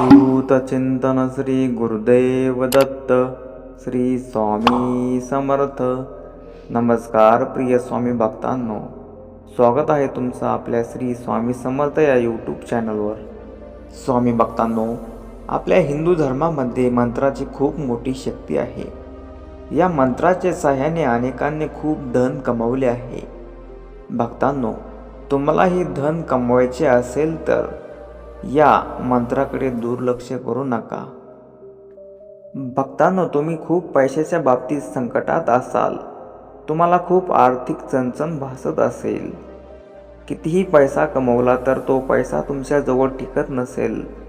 अवधूत चिंतन श्री गुरुदेव दत्त श्री स्वामी समर्थ। नमस्कार प्रिय स्वामी भक्तांनो. स्वागत आहे तुमचं आपल्या श्री स्वामी समर्थ या यूट्यूब चॅनलवर स्वामी भक्तांनो आपल्या हिंदू धर्मामध्ये मंत्राची खूप मोठी शक्ती आहे. या मंत्राच्या सहाय्याने अनेकांनी खूप धन कमवले आहे. भक्तांनो तुम्हालाही धन कमवायचे असेल तर या मंत्राकडे दुर्लक्ष करू नका. भक्तांनो तुम्ही खूप पैशाच्या बाबतीत संकटात असाल. तुम्हाला खूप आर्थिक चणचण भासत असेल. कितीही पैसा कमवला तर तो पैसा तुमच्याजवळ टिकत नसेल.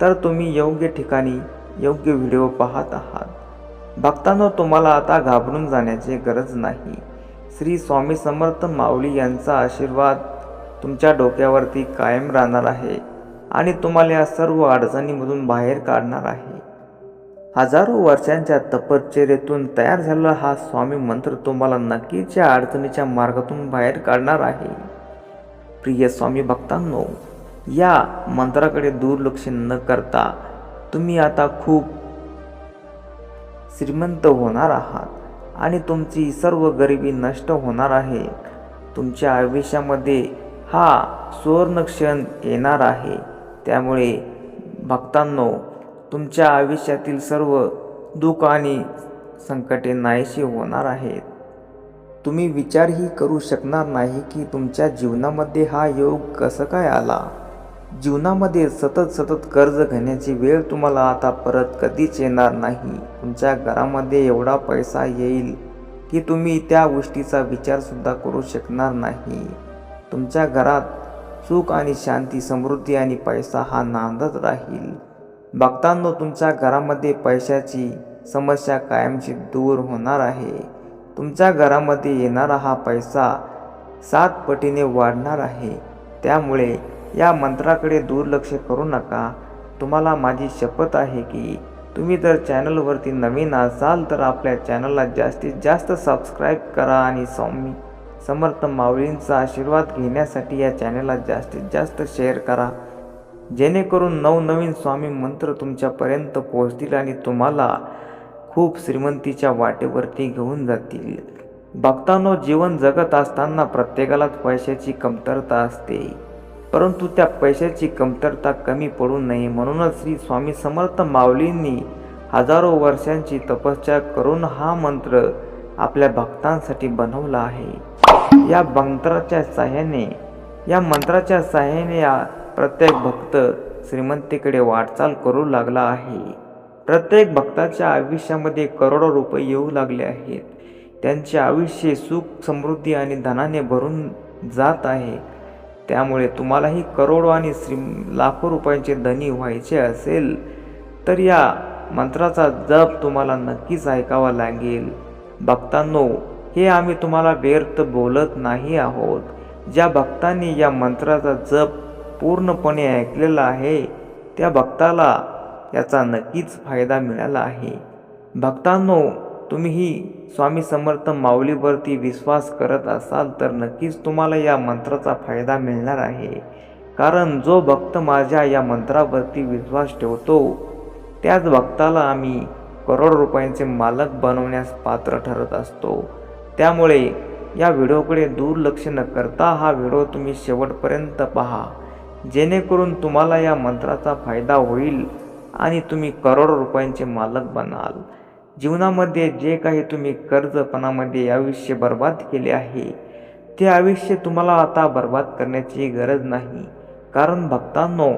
तर तुम्ही योग्य ठिकाणी योग्य व्हिडिओ पाहत आहात. भक्तांनो तुम्हाला आता घाबरून जाण्याची गरज नाही. श्री स्वामी समर्थ माऊली यांचा आशीर्वाद तुमच्या डोक्यावरती कायम राहणार आहे. आणि तुम्हाला या सर्व अडचणीमधून बाहेर काढणार आहे. हजारो वर्षांच्या तपश्चर्येतून तयार झालेला हा स्वामी मंत्र तुम्हाला नक्कीच या अडचणीच्या मार्गातून बाहेर काढणार आहे. प्रिय स्वामी भक्तांनो या मंत्राकडे दुर्लक्ष न करता तुम्ही आता खूप श्रीमंत होणार आहात आणि तुमची सर्व गरिबी नष्ट होणार आहे. तुमच्या आयुष्यामध्ये हा सुवर्ण क्षण येणार आहे. त्यामुळे भक्तांनो तुमच्या आयुष्यातील सर्व दुःख आणि संकटे नाहीशी होणार आहेत. तुम्ही विचारही करू शकणार नाही की तुमच्या जीवनामध्ये हा योग कसं काय आला? जीवनामध्ये सतत सतत कर्ज घेण्याची वेळ तुम्हाला आता परत कधीच येणार नाही. तुमच्या घरामध्ये एवढा पैसा येईल की तुम्ही त्या गोष्टीचा विचारसुद्धा करू शकणार नाही. तुमच्या घरात सुख आणि शांती समृद्धी आणि पैसा हा नांदत राहील. भक्तांनो तुमच्या घरामध्ये पैशाची समस्या कायमची दूर होणार आहे. तुमच्या घरामध्ये येणारा हा पैसा सात पटीने वाढणार आहे. त्यामुळे या मंत्राकडे दुर्लक्ष करू नका. तुम्हाला माझी शपथ आहे की तुम्ही जर चॅनलवरती नवीन असाल तर आपल्या चॅनलला जास्तीत जास्त सबस्क्राईब करा आणि सौम्य समर्थ माऊलींचा आशीर्वाद घेण्यासाठी या चॅनलला जास्तीत जास्त शेअर करा. जेणेकरून नवनवीन स्वामी मंत्र तुमच्यापर्यंत पोहोचतील आणि तुम्हाला खूप श्रीमंतीच्या वाटेवरती घेऊन जातील. भक्तांनो जीवन जगत असताना प्रत्येकालाच पैशाची कमतरता असते. परंतु त्या पैशाची कमतरता कमी पडू नये म्हणूनच श्री स्वामी समर्थ माऊलींनी हजारो वर्षांची तपस्या करून हा मंत्र आपल्या भक्तांसाठी बनवला आहे. या मंत्राच्या साह्याने या मंत्राच्या साह्याने या प्रत्येक भक्त श्रीमंतीकडे वाटचाल करू लागला आहे. प्रत्येक भक्ताच्या आयुष्यामध्ये करोडो रुपये येऊ लागले आहेत. त्यांचे आयुष्य सुख समृद्धी आणि धनाने भरून जात आहे. त्यामुळे तुम्हालाही करोडो आणि श्री लाखो रुपयांचे धनी व्हायचे असेल तर या मंत्राचा जप तुम्हाला नक्कीच ऐकावा लागेल. भक्तांनो हे आम्ही तुम्हाला व्यर्थ बोलत नाही आहोत. ज्या भक्तांनी या मंत्राचा जप पूर्णपणे ऐकलेला आहे त्या भक्ताला याचा नक्कीच फायदा मिळाला आहे. भक्तांनो तुम्हीही स्वामी समर्थ माऊलीवरती विश्वास करत असाल तर नक्कीच तुम्हाला या मंत्राचा फायदा मिळणार आहे. कारण जो भक्त माझ्या या मंत्रावरती विश्वास ठेवतो त्याच भक्ताला आम्ही करोड रुपयांचे मालक बनवण्यास पात्र ठरत असतो. त्यामुळे या व्हिडिओकडे दुर्लक्ष न करता हा व्हिडिओ तुम्ही शेवटपर्यंत पहा. जेणेकरून तुम्हाला या मंत्राचा फायदा होईल आणि तुम्ही करोडो रुपयांचे मालक बनाल. जीवनामध्ये जे काही तुम्ही कर्जपणामध्ये आयुष्य बर्बाद केले आहे ते आयुष्य तुम्हाला आता बर्बाद करण्याची गरज नाही. कारण भक्तांनो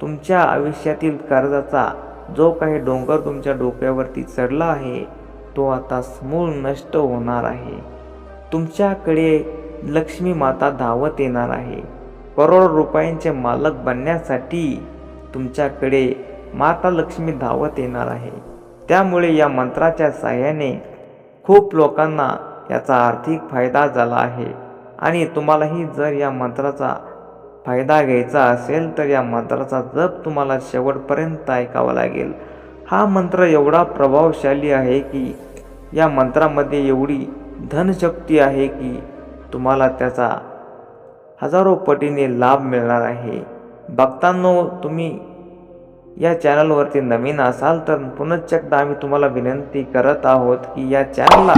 तुमच्या आयुष्यातील कर्जाचा जो काही डोंगर तुमच्या डोक्यावरती चढला आहे तो आता समूळ नष्ट होणार आहे. तुमच्याकडे लक्ष्मी माता धावत येणार आहे. करोड रुपयांचे मालक बनण्यासाठी तुमच्याकडे माता लक्ष्मी धावत येणार आहे. त्यामुळे या मंत्राच्या साह्याने खूप लोकांना याचा आर्थिक फायदा झाला आहे. आणि तुम्हालाही जर या मंत्राचा फायदा घ्यायचा असेल तर या मंत्राचा जप तुम्हाला शेवटपर्यंत ऐकावा लागेल. हा मंत्र एवढा प्रभावशाली आहे की या मंत्रामध्ये एवढी धनशक्ती आहे की तुम्हाला त्याचा हजारो पटीने लाभ मिळणार आहे. भक्तांनो तुम्ही या चॅनलवरती नवीन असाल तर पुनश्च एकदा आम्ही तुम्हाला विनंती करत आहोत की या चॅनलला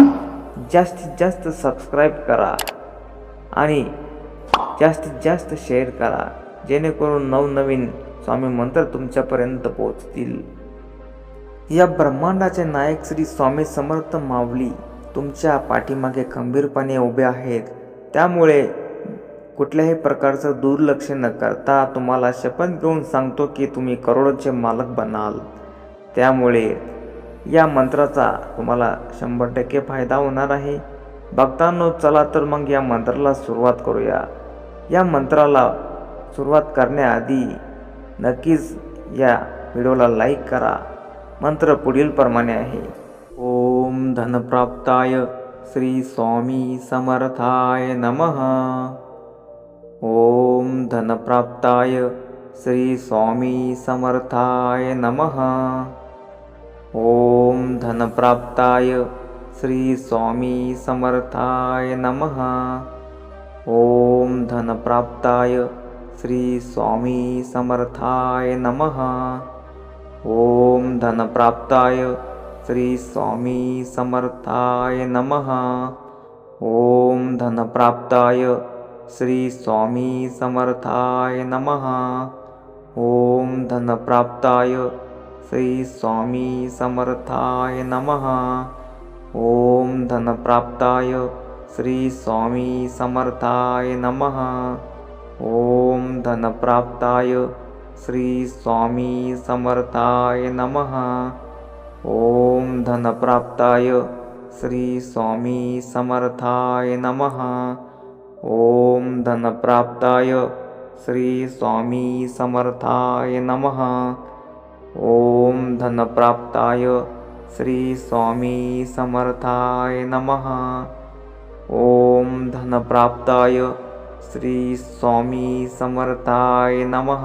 जास्तीत जास्त सबस्क्राईब करा आणि जास्तीत जास्त शेअर करा जेणेकरून नवनवीन स्वामी मंत्र तुमच्यापर्यंत पोहोचतील. या ब्रह्मांडाचे नायक श्री स्वामी समर्थ माऊली तुमच्या पाठीमागे खंबीरपणे उभे आहेत. त्यामुळे कुठल्याही प्रकारचं दुर्लक्ष न करता तुम्हाला शपथ घेऊन सांगतो की तुम्ही करोडोचे मालक बनाल. त्यामुळे या मंत्राचा तुम्हाला शंभर टक्के फायदा होणार आहे. भक्तांनो चला तर मग या मंत्राला सुरुवात करूया. या मंत्राला सुरुवात करण्याआधी नक्कीच या व्हिडिओला लाईक करा. मंत्र पुढील प्रमाणे आहे. ओम धनप्राप्ताय श्री स्वामी समर्थाय नमः. ओम धनप्राप्ताय श्री स्वामी समर्थाय नमः. ओम धनप्राप्ताय श्री स्वामी समर्थाय नमः. ओम धनप्राप्ताय श्री स्वामी समर्थाय नमः. ॐ धनप्राप्ताय श्रीस्वामी समर्थाय नमः। ॐ धनप्राप्ताय श्रीस्वामी समर्थाय नमः। ॐ धनप्राप्ताय श्रीस्वामी समर्थाय नमः। ॐ धनप्राप्ताय श्रीस्वामी समर्थाय नमः। ॐ धनप्राप्ताय श्रीस्वामी समर्थाय नमः। ॐ धनप्राप्ताय श्रीस्वामी समर्थाय नमः। ॐ धनप्राप्ताय श्रीस्वामी समर्थाय नमः। ॐ धनप्राप्ताय श्रीस्वामी समर्थाय नमः। ॐ धनप्राप्ताय श्रीस्वामी समर्थाय नमः।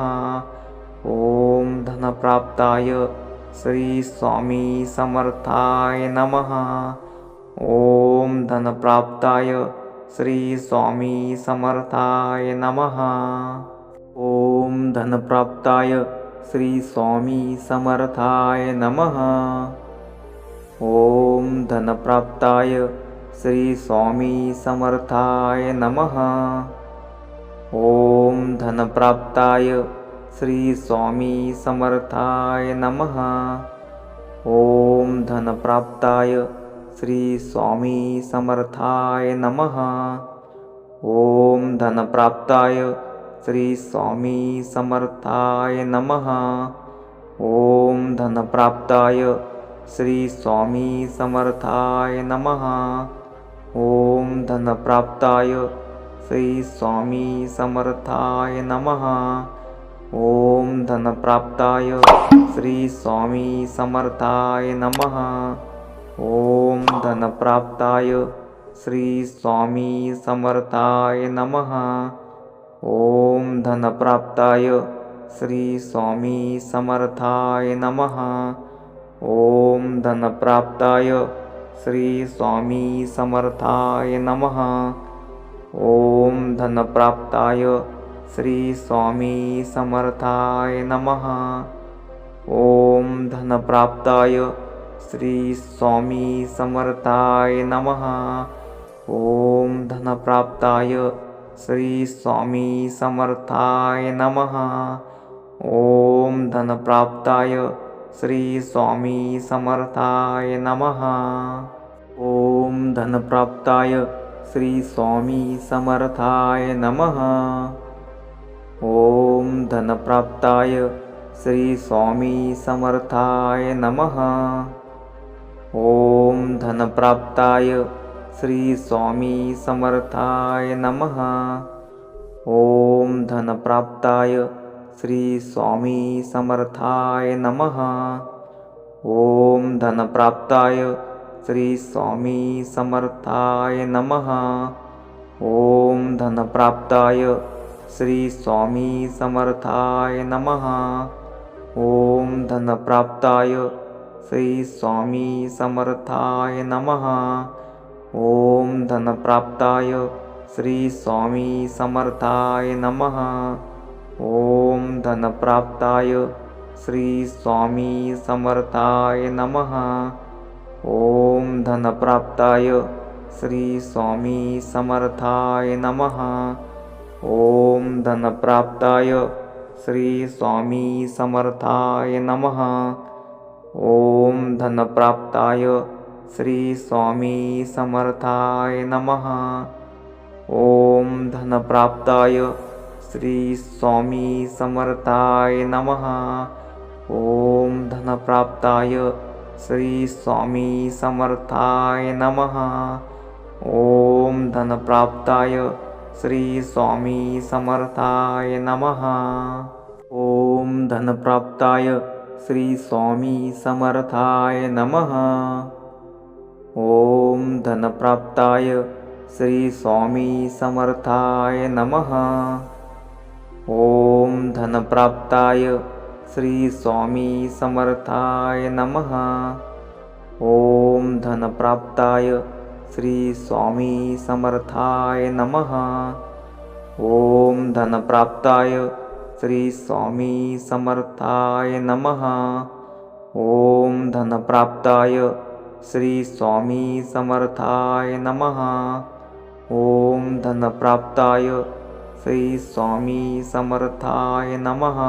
प्ताय श्रीस्वामी समर्थाय नमः। ॐ धनप्राप्ताय श्रीस्वामी समर्थाय नमः। ॐ धनप्राप्ताय श्रीस्वामी समर्थाय नमः। ॐ धनप्राप्ताय श्रीस्वामी समर्थाय नमः। ॐ धनप्राप्ताय श्रीस्वामी समर्थाय नमः। ॐ धनप्राप्ताय श्रीस्वामी समर्थाय नमः। ॐ धनप्राप्ताय श्रीस्वामी समर्थाय नमः। ॐ धनप्राप्ताय श्रीस्वामी समर्थाय नमः। ॐ धनप्राप्ताय श्रीस्वामी समर्थाय नमः। ॐ धनप्राप्ताय श्री समर्थाय नमः। ॐ धनप्राप्ताय श्रीस्वामी समर्थाय नमः। ॐ धनप्राप्ताय श्री समर्थाय नमः। ॐ धनप्राप्ताय श्री समर्थाय नमः। ॐ धनप्राप्ताय श्री स्वामी समर्थाय नमः. ओम धनप्राप्ताय श्री स्वामी समर्थाय नमः. ओम धनप्राप्ताय श्री स्वामी समर्थाय नमः. ओम धनप्राप्ताय श्री स्वामी समर्थाय नमः. ओम धनप्राप्ताय श्री स्वामी समर्थाय नमः. ओम धनप्राप्ताय श्री स्वामी समर्थाय नमः। ओम धनप्राप्ताय श्री स्वामी समर्थाय नमः। ओम धनप्राप्ताय श्री स्वामी समर्थाय नमः। ओम धनप्राप्ताय श्री स्वामी समर्थाय नमः। ओम धनप्राप्ताय श्रीस्वामीसमर्थाय नमः। ॐ धनप्राप्ताय श्रीस्वामीसमर्थाय नमः। ॐ धनप्राप्ताय श्रीस्वामीसमर्थाय नमः। ॐ धनप्राप्ताय श्रीस्वामीसमर्थाय नमः। ॐ धनप्राप्ताय श्रीस्वामीसमर्थाय स्वामी समर्थाय नमः। ॐ धनप्राप्ताय श्रीस्वामी समर्थाय नमः। ॐ धनप्राप्ताय श्रीस्वामी समर्थाय नमः। ॐ धनप्राप्ताय श्रीस्वामी समर्थाय नमः। ॐ धनप्राप्ताय श्री समर्थाय नमः। ॐ धनप्राप्ताय श्रीस्वामी समर्थाय नमः। ॐ धनप्राप्ताय श्रीस्वामी समर्थाय नमः। ॐ धनप्राप्ताय श्रीस्वामी समर्थाय नमः। ॐ धनप्राप्ताय श्रीस्वामी समर्थाय नमः। ॐ धनप्राप्ताय श्रीस्वामी समर्थाय नमः। ॐ धनप्राप्ताय श्रीस्वामी समर्थाय नमः। ॐ धनप्राप्ताय श्रीस्वामी समर्थाय नमः। ॐ धनप्राप्ताय श्रीस्वामी समर्थाय नमः।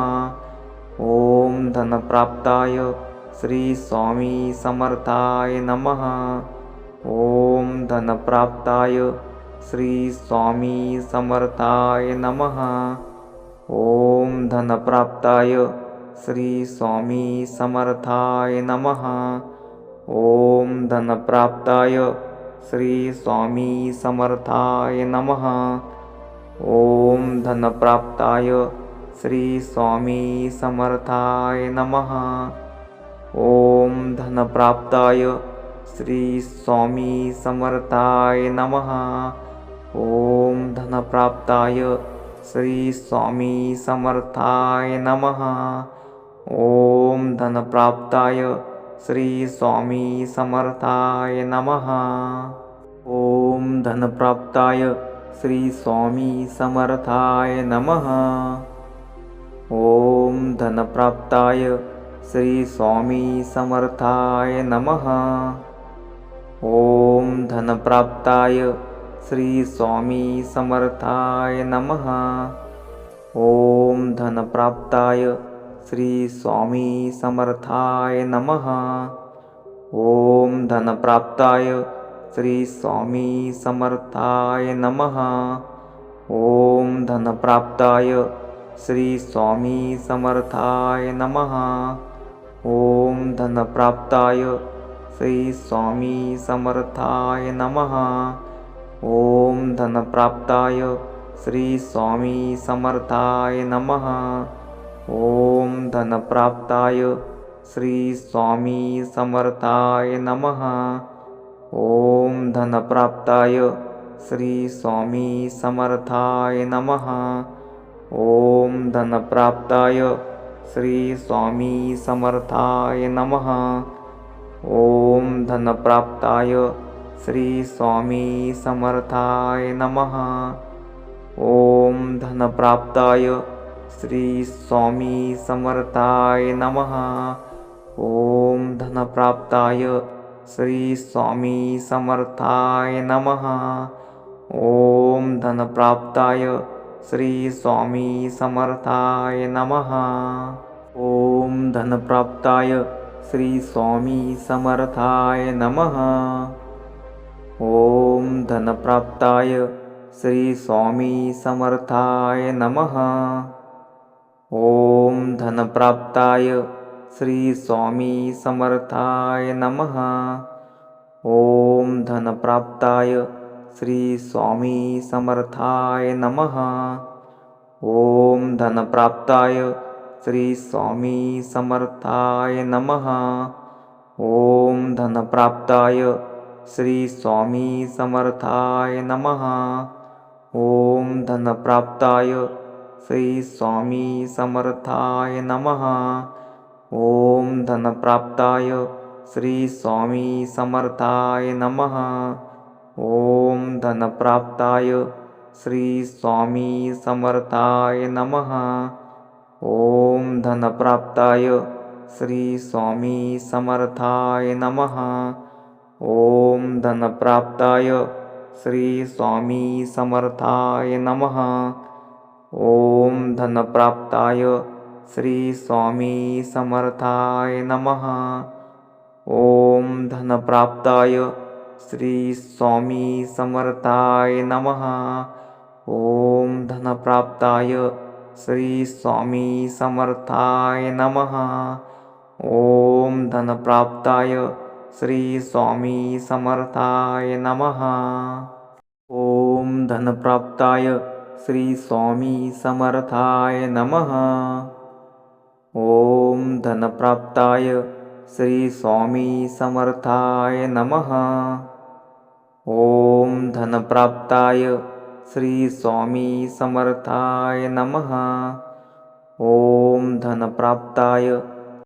ॐ धनप्राप्ताय श्रीस्वामी समर्थाय नमः। ॐ धनप्राप्ताय स्वामी समर्थाय नमः। ॐ धनप्राप्ताय श्रीस्वामी समर्थाय नमः। ॐ धनप्राप्ताय श्री समर्थाय नमः। ॐ धनप्राप्ताय श्री समर्थाय नमः। ॐ धनप्राप्ताय श्री स्वामी समर्थाय नमः। ओम धनप्राप्ताय श्री स्वामी समर्थाय नमः। ओम धनप्राप्ताय श्री स्वामी समर्थाय नमः। ओम धनप्राप्ताय श्री स्वामी समर्थाय नमः। ओम धनप्राप्ताय श्री स्वामी समर्थाय नमः। ्राप्ताय श्रीस्वामी समर्थाय नमः। ॐ धनप्राप्ताय श्रीस्वामी समर्थाय नमः। ॐ धनप्राप्ताय श्रीस्वामी समर्थाय नमः। ॐ धनप्राप्ताय श्री समर्थाय नमः। ॐ धनप्राप्ताय श्री स्वामी समर्थाय नमः। ओम धनप्राप्ताय श्री स्वामी समर्थाय नमः। ओम धनप्राप्ताय श्री स्वामी समर्थाय नमः। ओम धनप्राप्ताय श्री स्वामी समर्थाय नमः। ओम धनप्राप्ताय श्री स्वामी समर्थाय नमः ओम धनप्राप्ताय श्री स्वामी समर्थाय नमः। ओम धनप्राप्ताय श्री स्वामी समर्थाय नमः। ओम धनप्राप्ताय श्री स्वामी समर्थाय नमः। ओम धनप्राप्ताय श्री स्वामी समर्थाय नमः। ओम धनप्राप्ताय श्रीस्वामी समर्थाय नमः। ॐ धनप्राप्ताय श्रीस्वामी समर्थाय नमः। ॐ धनप्राप्ताय श्रीस्वामी समर्थाय नमः। ॐ धनप्राप्ताय श्रीस्वामी समर्थाय नमः। ॐ धनप्राप्ताय श्रीस्वामी समर्थाय नमः। ॐ धनप्राप्ताय श्री समर्थाय नमः। ॐ धनप्राप्ताय श्रीस्वामी समर्थाय नमः। ॐ धनप्राप्ताय श्रीस्वामी समर्थाय नमः। ॐ धनप्राप्ताय श्री समर्थाय नमः। ॐ धनप्राप्ताय श्री समर्थाय नमः। ॐ धनप्राप्ताय श्रीस्वामी समर्थाय नमः। ॐ धनप्राप्ताय श्री समर्थाय नमः। ॐ धनप्राप्ताय श्री समर्थाय नमः। ॐ धनप्राप्ताय श्रीस्वामी समर्थाय नमः। ॐ धनप्राप्ताय श्रीस्वामी समर्थाय नमः। ॐ धनप्राप्ताय श्रीस्वामी समर्थाय नमः। ॐ धनप्राप्ताय श्रीस्वामी समर्थाय नमः। ॐ धनप्राप्ताय श्री स्वामी समर्थाय नमः. ओम धनप्राप्ताय